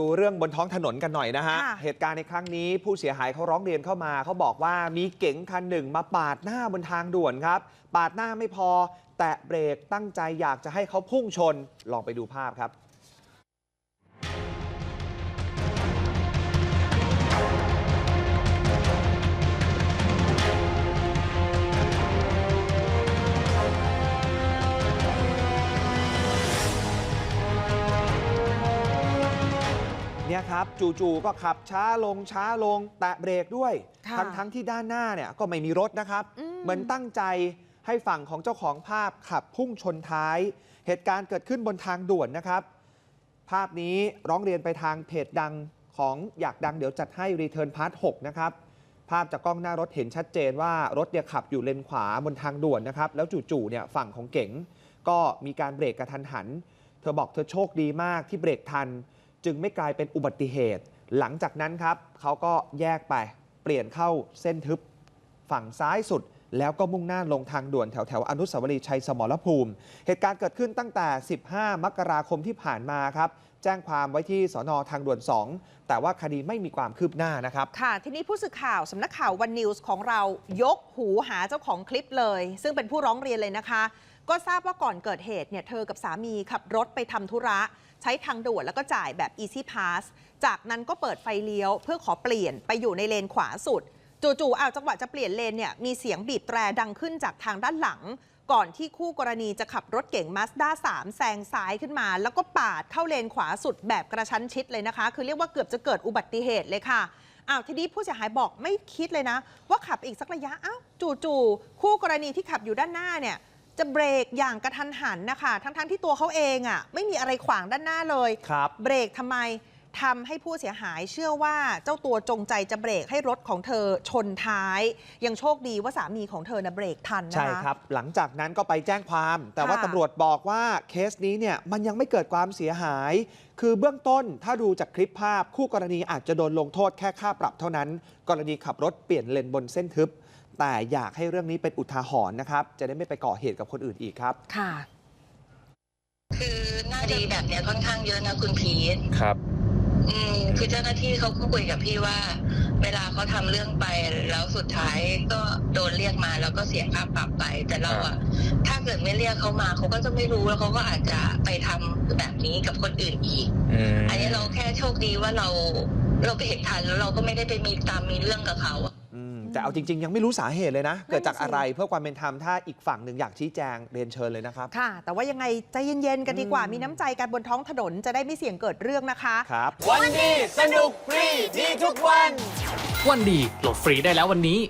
ดูเรื่องบนท้องถนนกันหน่อยนะฮะค่ะเหตุการณ์ในครั้งนี้ผู้เสียหายเขาร้องเรียนเข้ามา เขาบอกว่ามีเก๋งคันหนึ่งมาปาดหน้าบนทางด่วนครับ ปาดหน้าไม่พอ แตะเบรกตั้งใจอยากจะให้เขาพุ่งชน ลองไปดูภาพครับ เนี่ยครับจู่ๆก็ขับช้าลงช้าลงแตะเบรกด้วยค่ะทั้งทั้งที่ด้านหน้าเนี่ยก็ไม่มีรถนะครับอืมเหมือนตั้งใจให้ฝั่งของเจ้าของภาพขับพุ่งชนท้าย เหตุการณ์เกิดขึ้นบนทางด่วนนะครับ ภาพนี้ร้องเรียนไปทางเพจดังของอยากดังเดี๋ยวจัดให้รีเทิร์นพาร์ท6นะครับภาพจากกล้องหน้ารถเห็นชัดเจนว่ารถเนี่ยขับอยู่เลนขวาบนทางด่วนนะครับ แล้วจู่ๆเนี่ยฝั่งของเก๋งก็มีการเบรกกระทันหัน เธอบอกเธอโชคดีมากที่เบรกทัน จึงไม่กลายเป็นอุบัติเหตุ หลังจากนั้นครับเขาก็แยกไปเปลี่ยนเข้าเส้นทึบฝั่งซ้ายสุด แล้วก็มุ่งหน้าลงทางด่วนแถวแถวอนุสาวรีย์ชัยสมรภูมิ เหตุการณ์เกิดขึ้นตั้งแต่ 15 มกราคมที่ผ่านมาครับแจ้งความไว้ที่สอนอทางด่วน 2 แต่ว่าคดีไม่มีความคืบหน้านะครับ ค่ะ ทีนี้ผู้สื่อข่าวสำนักข่าววันนิวส์ของเรายกหูหาเจ้าของคลิปเลย ซึ่งเป็นผู้ร้องเรียนเลยนะคะ ก็ทราบว่าก่อนเกิดเหตุเนี่ยเธอกับสามีขับรถไปทำธุระ ใช้ทางด่วนแล้วก็จ่ายแบบ Easy Pass จากนั้นก็เปิดไฟเลี้ยว เพื่อขอเปลี่ยนไปอยู่ในเลนขวาสุด จู่ๆอ้าวจังหวะจะเปลี่ยนเลนเนี่ยมีเสียงบีบแตรดังขึ้นจากทางด้านหลัง ก่อนที่คู่กรณีจะขับรถเก่งมาสด้า3แซงซ้ายขึ้นมา แล้วก็ปาดเข้าเลนขวาสุดแบบกระชั้นชิดเลยนะคะ คือเรียกว่าเกือบจะเกิดอุบัติเหตุเลยค่ะอ้าวทีนี้ผู้เสียหายบอกไม่คิดเลยนะ ว่าขับอีกสักระยะอ้าวจู่ๆคู่กรณีที่ขับอยู่ด้านหน้าเนี่ย จะเบรกอย่างกระทันหันนะคะ ทั้งๆที่ตัวเขาเองอะ่ะไม่มีอะไรขวางด้านหน้าเลยครับเบรกทำไมทำให้ผู้เสียหายเชื่อว่าเจ้าตัวจงใจจะเบรกให้รถของเธอชนท้าย ยังโชคดีว่าสามีของเธอนะเบรกทันนะคะใช่ครับ หลังจากนั้นก็ไปแจ้งความ แต่ว่าค่ะตำรวจบอกว่าเคสนี้เนี่ยมันยังไม่เกิดความเสียหาย คือเบื้องต้นถ้าดูจากคลิปภาพคู่กรณีอาจจะโดนลงโทษแค่ค่าปรับเท่านั้น กรณีขับรถเปลี่ยนเลนบนเส้นทึบ แต่อยากให้เรื่องนี้เป็นอุทาหรณ์นะครับ จะได้ไม่ไปก่อเหตุกับคนอื่นอีกครับ ค่ะ คือหน้าดีแบบเนี้ยค่อนข้างเยอะนะคุณพีทครับ อืมคือเจ้าหน้าที่เขาก็คุยกับพี่ว่า เวลาเขาทำเรื่องไปแล้วสุดท้ายก็โดนเรียกมาแล้วก็เสียค่าปรับไป แต่เราอะถ้าเกิดไม่เรียกเขามาเขาก็จะไม่รู้แล้วเขาก็อาจจะไปทำแบบนี้กับคนอื่นอีก อืมอันนี้เราแค่โชคดีว่าเราเราไปเห็นทันแล้วเราก็ไม่ได้ไปมีตามมีเรื่องกับเขาอะอืม แต่เอาจริง ๆ ยังไม่รู้สาเหตุเลยนะ เกิดจากนั่นสิอะไรเพื่อความเป็นธรรมถ้าอีกฝั่งหนึ่งอยากชี้แจงเรียนเชิญเลยนะครับ ค่ะ แต่ว่ายังไงใจเย็น ๆ กันดีกว่าอืมมีน้ำใจกันบนท้องถนนจะได้ไม่เสี่ยงเกิดเรื่องนะคะ ครับ วันดีสนุกฟรีดีทุกวัน วันดีโหลดฟรีได้แล้ววันนี้